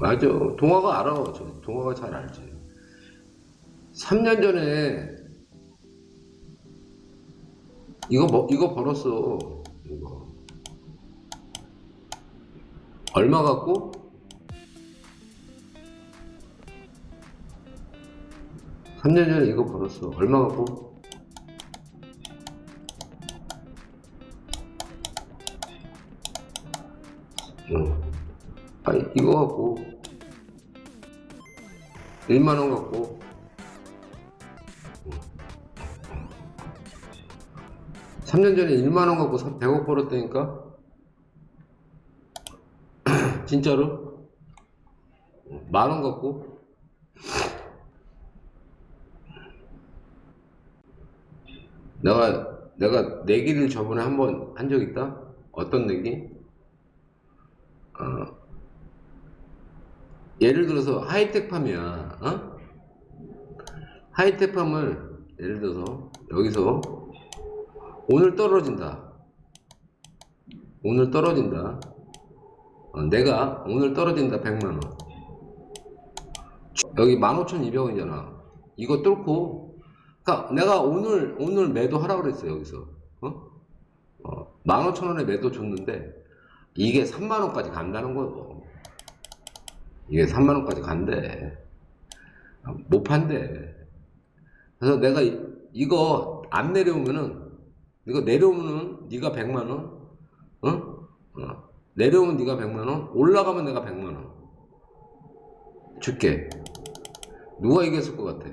맞아. 동화가 알아. 저 동화가 잘 알지. 3년 전에 이거 뭐 이거 벌었어. 이거 얼마 갖고? 삼 년 전에 이거 벌었어. 얼마 갖고? 아, 이거 갖고 1만 원 갖고 3년 전에 1만 원 갖고 100억 벌었다니까? 진짜로? 만원 갖고? 내가 내가 내기를 저번에 한 번 한 적 있다? 어떤 내기? 예를 들어서 하이텍팜이야, 어? 하이텍팜을 예를 들어서 여기서 오늘 떨어진다. 오늘 떨어진다. 어, 내가 오늘 떨어진다 100만 원. 여기 15,200원이잖아. 이거 뚫고 그러니까 내가 오늘 오늘 매도 하라고 그랬어 여기서. 어? 어, 15,000원에 매도 줬는데 이게 3만 원까지 간다는 거요. 이게 3만 원까지 간대. 아, 못 판대. 그래서 내가 이- 이거 안 내려오면은 이거 내려오면은 네가 100만 원, 어? 어. 내려오면 네가 100만 원, 올라가면 내가 100만 원 줄게. 누가 이겼을 것 같아?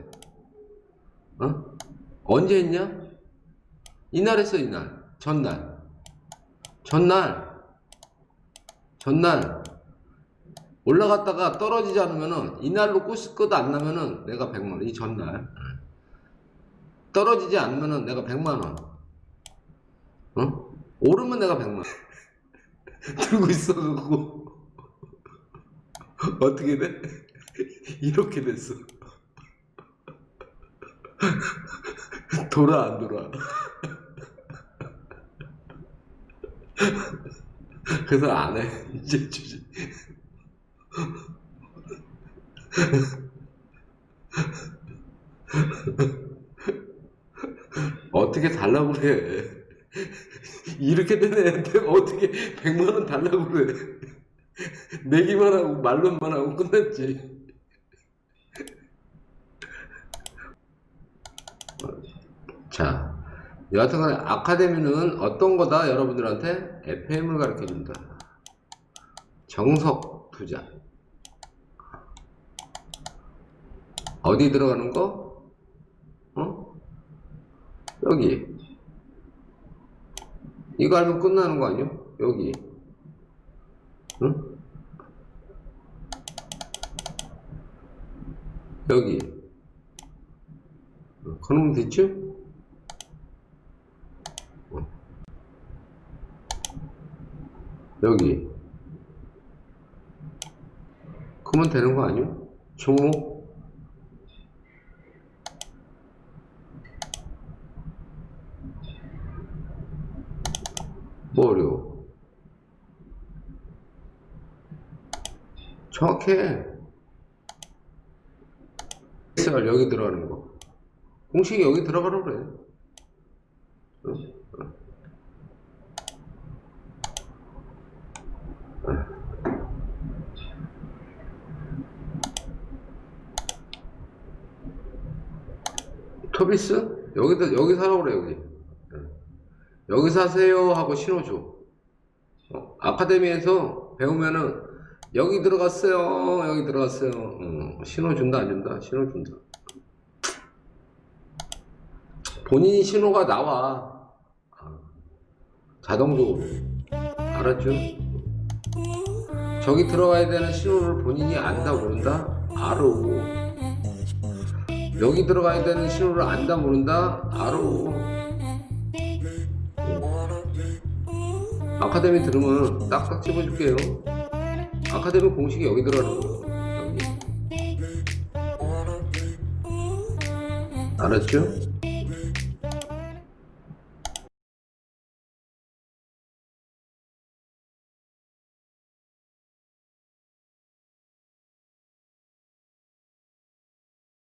어? 언제 했냐? 이날 했어 이날, 전날, 전날, 전날 올라갔다가 떨어지지 않으면은 이날로 끝, 끝안 나면은 내가 100만 원, 이 전날 떨어지지 않으면은 내가 100만 원, 어? 오르면 내가 100만 원 들고 있어가지고 어떻게 돼? 이렇게 됐어. 돌아 안 돌아? 그래서 안 해. 이제 주지. 어떻게 달라고 그래? 이렇게 된 애한테 어떻게 100만 원 달라고 그래? 내기만 하고 말로만 하고 끝났지. 자, 여하튼 간에 아카데미는 어떤 거다 여러분들한테 FM을 가르쳐 준다. 정석 투자. 어디 들어가는 거? 어? 여기. 이거 알면 끝나는 거 아니야? 여기. 응? 여기. 어, 그러면 됐죠? 어. 여기. 그러면 되는 거 아니야? 종목? 뭐 어려워? 정확해. SR 여기 들어가는 거. 공식이 여기 들어가라 그래. 어? 어. 토비스? 여기다, 여기 사라고 그래, 여기. 어. 여기 사세요 하고 신호 줘. 어, 아카데미에서 배우면은 여기 들어갔어요, 여기 들어갔어요. 어, 신호 준다, 안 준다? 신호 준다. 본인 신호가 나와. 아, 자동적으로. 알았죠? 저기 들어가야 되는 신호를 본인이 안다, 모른다? 알아. 여기 들어가야 되는 신호를 안다, 모른다? 알아. 아카데미 들으면 딱딱 집어줄게요. 아카데미 공식이 여기 들어가는 거. 여기. 알았죠?